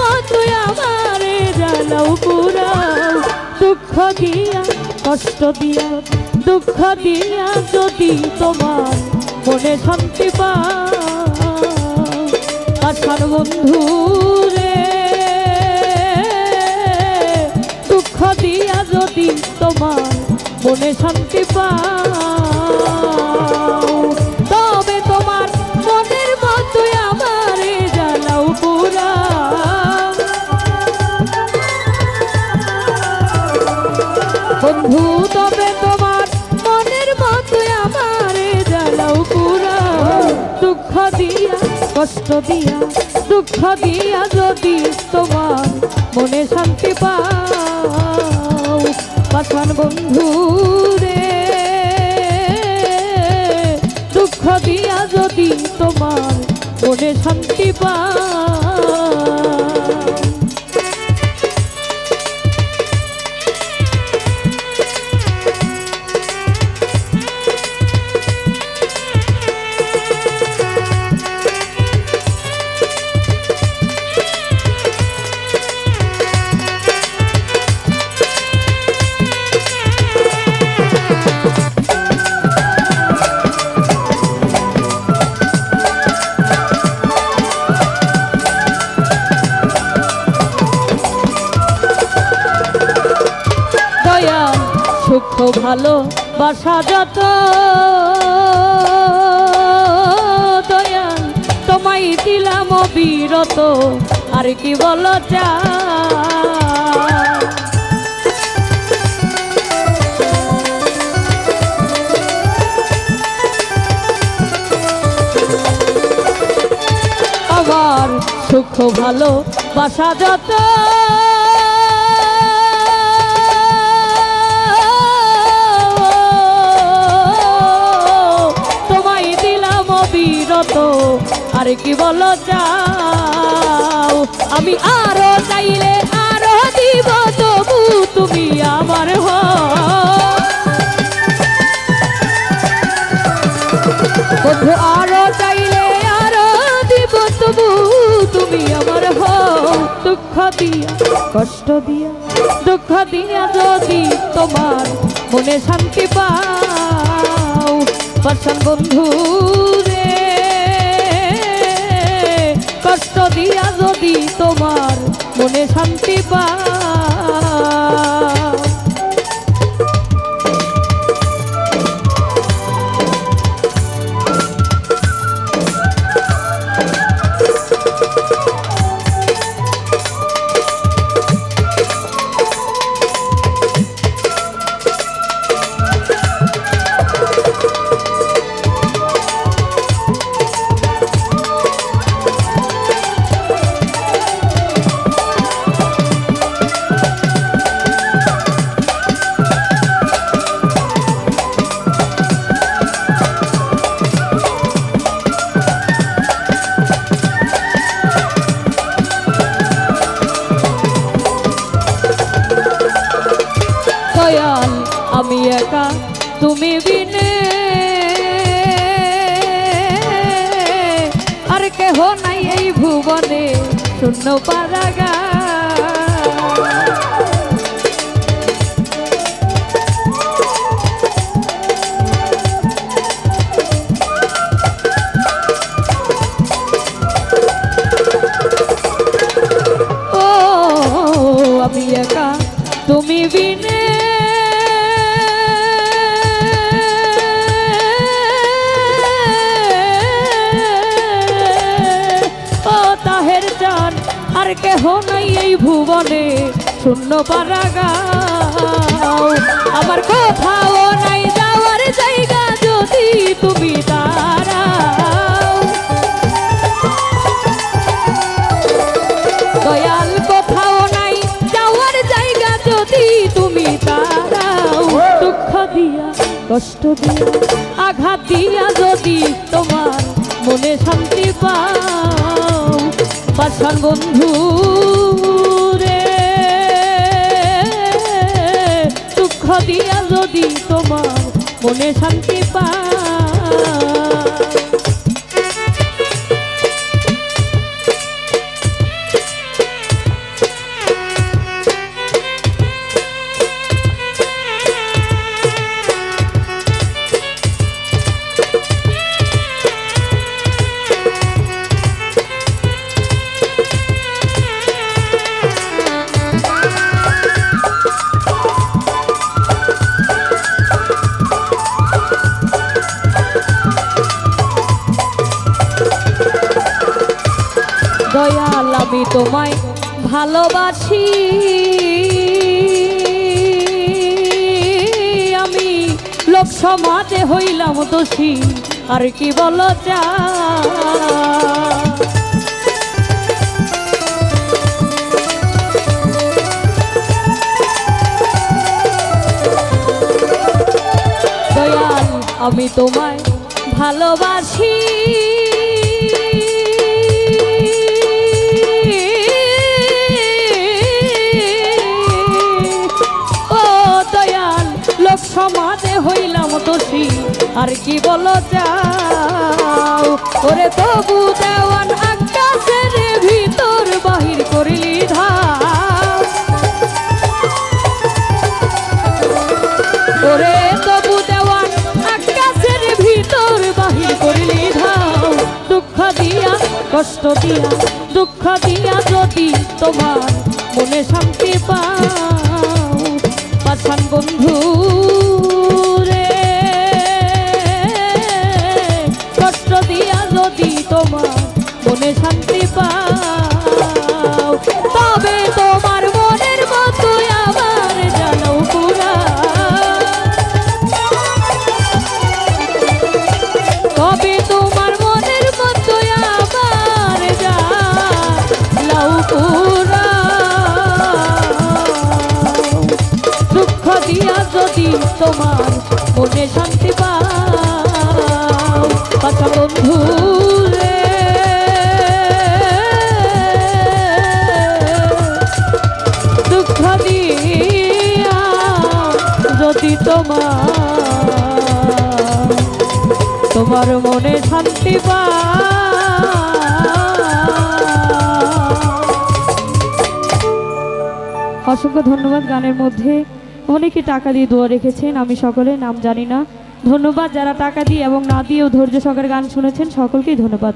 মতোই আমারে জ্বালাও পুরাও দুঃখ দিয়া, কষ্ট দিয়া, দুঃখ দিয়া যদি তোমার মনে শান্তি পাও আসার বন্ধু রে, দুঃখ দিয়া যদি তোমার মনে শান্তি পাও কষ্ট দিয়া, দুঃখ দিয়া যদি তোমার মনে শান্তি পাও বন্ধু রে দুঃখ দিয়া যদি তোমার মনে শান্তি পাও বাসা যত দয়া তোমায় দিলাম বিরত আর কি বল চা আমার সুখ ভালো, বাসা যত বিরত আর কি বলো যাও আমি আরও চাইলে আরও দিব, তবু তুমি আমার হও। বন্ধু, আরও চাইলে আরও দিব, তবু তুমি আমার হও। দুঃখ দিয়া, কষ্ট দিয়া, দুঃখ দিয়া যদি তোমার মনে শান্তি পাও। বন্ধু তোমার মনে শান্তি পাও তুমি বিনে। আর কেহ নাই এই ভুবনে শূন্য পারাগা কেহ নাই এই ভুবনে, শূন্য পারাগাও। আমার কোথাও নাই যাওয়ার জায়গা যদি তুমি দাঁড়াও। দয়াল কোথাও নাই যাওয়ার জায়গা যদি তুমি দাঁড়াও। দুঃখ দিয়া, কষ্ট দিয়া, আঘাত দিয়া যদি তোমার মনে শান্তি বাসার বন্ধু রে দুঃখ দিয়া যদি তোমার মনে শান্তি পাও তোমায় ভালোবাসি। আমি লোক সমাজে হইলাম দোষী আর কি বলো চা আমি তোমায় ভালোবাসি। দোষী আর কি বলো যাও? ওরে তবু দেওয়ান আকাশের ভিতর, বাহির করিলি ধাম ওরে তবু দেওয়ান আকাশের ভিতর, বাহির করিলি ধাও দুঃখ দিয়া, কষ্ট দিয়া, দুঃখ দিয়া যদি তোমার মনে শান্তি পাও মনে শান্তি তোমার। তোমার মনে শান্তি পা। অসংখ্য ধন্যবাদ গানের মধ্যে। অনেকে টাকা দিয়ে দোয়া রেখেছেন, আমি সকলে নাম জানি না। ধন্যবাদ যারা টাকা দিয়ে এবং না দিয়েও ধৈর্য সহকারে গান শুনেছেন, সকলকেই ধন্যবাদ।